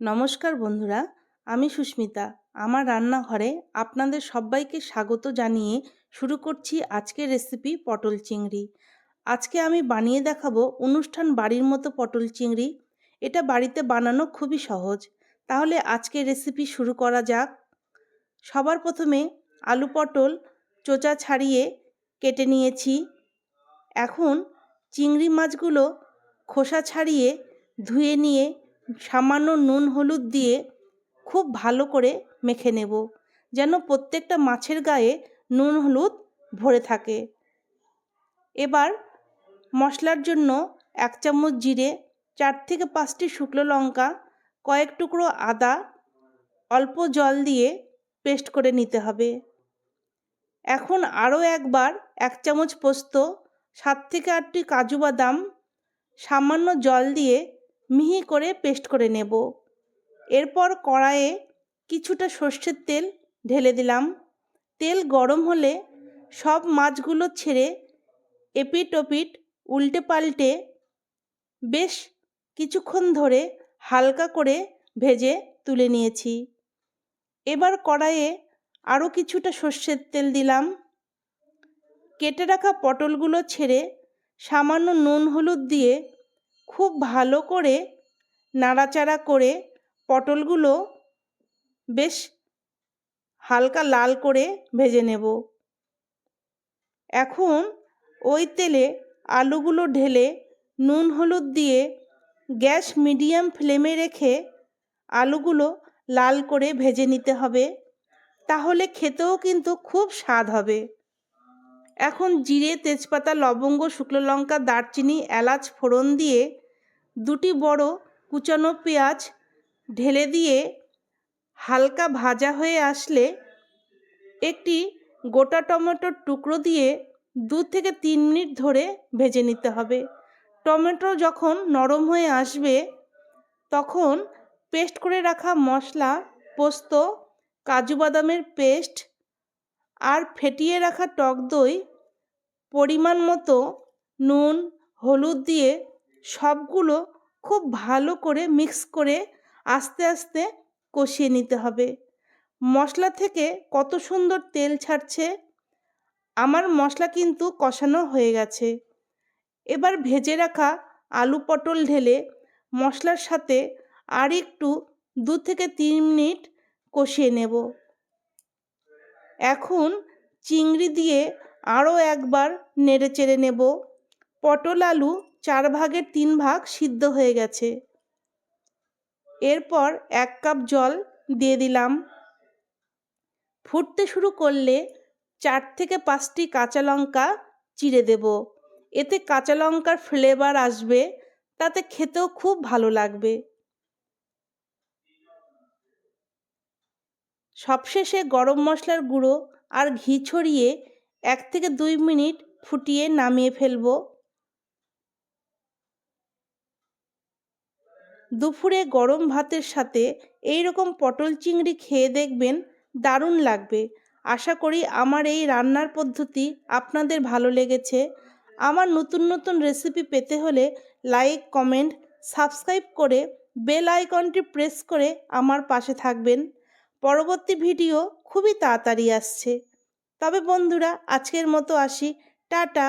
নমস্কার বন্ধুরা, আমি সুস্মিতা। আমার রান্নাঘরে আপনাদের সবাইকে স্বাগত জানিয়ে শুরু করছি আজকের রেসিপি পটল চিংড়ি। আজকে আমি বানিয়ে দেখাবো অনুষ্ঠান বাড়ির মতো পটল চিংড়ি। এটা বাড়িতে বানানো খুবই সহজ। তাহলে আজকের রেসিপি শুরু করা যাক। সবার প্রথমে আলু পটল চোচা ছাড়িয়ে কেটে নিয়েছি। এখন চিংড়ি মাছগুলো খোসা ছাড়িয়ে ধুয়ে নিয়ে সামান্য নুন হলুদ দিয়ে খুব ভালো করে মেখে নেব, যেন প্রত্যেকটা মাছের গায়ে নুন হলুদ ভরে থাকে। এবার মশলার জন্য এক চামচ জিরে, চার থেকে পাঁচটি শুকনো লঙ্কা, কয়েক টুকরো আদা, অল্প জল দিয়ে পেস্ট করে নিতে হবে। এখন আরও একবার এক চামচ পোস্ত, সাত থেকে আটটি কাজু বাদাম, সামান্য জল দিয়ে মিহি করে পেস্ট করে নেব। এরপর কড়াইয়ে কিছুটা সর্ষের তেল ঢেলে দিলাম। তেল গরম হলে সব মাছগুলো ছেড়ে এপিট ওপিট উল্টে পাল্টে বেশ কিছুক্ষণ ধরে হালকা করে ভেজে তুলে নিয়েছি। এবার কড়াইয়ে আরও কিছুটা সর্ষের তেল দিলাম। কেটে রাখা পটলগুলো ছেড়ে সামান্য নুন হলুদ দিয়ে খুব ভালো করে নাড়াচাড়া করে পটলগুলো বেশ হালকা লাল করে ভেজে নেব। এখন ওই তেলে আলুগুলো ঢেলে নুন হলুদ দিয়ে গ্যাস মিডিয়াম ফ্লেমে রেখে আলুগুলো লাল করে ভেজে নিতে হবে। তাহলে খেতেও কিন্তু খুব স্বাদ হবে। এখন জিরে, তেজপাতা, লবঙ্গ, শুকনো লঙ্কা, দারচিনি, এলাচ ফোড়ন দিয়ে দুটি বড় কুচানো পেঁয়াজ ঢেলে দিয়ে হালকা ভাজা হয়ে আসলে একটি গোটা টমেটোর টুকরো দিয়ে দু থেকে তিন মিনিট ধরে ভেজে নিতে হবে। টমেটো যখন নরম হয়ে আসবে, তখন পেস্ট করে রাখা মশলা, পোস্ত, কাজু বাদামের পেস্ট আর ফেটিয়ে রাখা টক দই পরিমাণ মতো নুন, হলুদ দিয়ে সবগুলো খুব ভালো করে মিক্স করে আস্তে আস্তে কষিয়ে নিতে হবে। মশলা থেকে কত সুন্দর তেল ছাড়ছে। আমার মশলা কিন্তু কষানো হয়ে গেছে। এবার ভেজে রাখা আলু পটল ঢেলে মশলার সাথে আর একটু দু থেকে তিন মিনিট কষিয়ে নেব। এখন চিংড়ি দিয়ে আরও একবার নেড়ে চেড়ে নেব। পটল আলু চার ভাগের তিন ভাগ সিদ্ধ হয়ে গেছে। এরপর এক কাপ জল দিয়ে দিলাম। ফুটতে শুরু করলে চার থেকে পাঁচটি কাঁচা লঙ্কা চিড়ে দেব। এতে কাঁচা লঙ্কার ফ্লেভার আসবে, তাতে খেতেও খুব ভালো লাগবে। সবশেষে গরম মশলার গুঁড়ো আর ঘি ছড়িয়ে এক থেকে দুই মিনিট ফুটিয়ে নামিয়ে ফেলব। দুপুরে গরম ভাতের সাথে এই রকম পটল চিংড়ি খেয়ে দেখবেন দারুণ লাগবে। আশা করি আমার এই রান্নার পদ্ধতি আপনাদের ভালো লেগেছে। আমার নতুন নতুন রেসিপি পেতে হলে লাইক, কমেন্ট, সাবস্ক্রাইব করে বেল আইকনটি প্রেস করে আমার পাশে থাকবেন। পরবর্তী ভিডিও খুবই তাড়াতাড়ি আসছে। তবে বন্ধুরা আজকের মতো আসি। টাটা।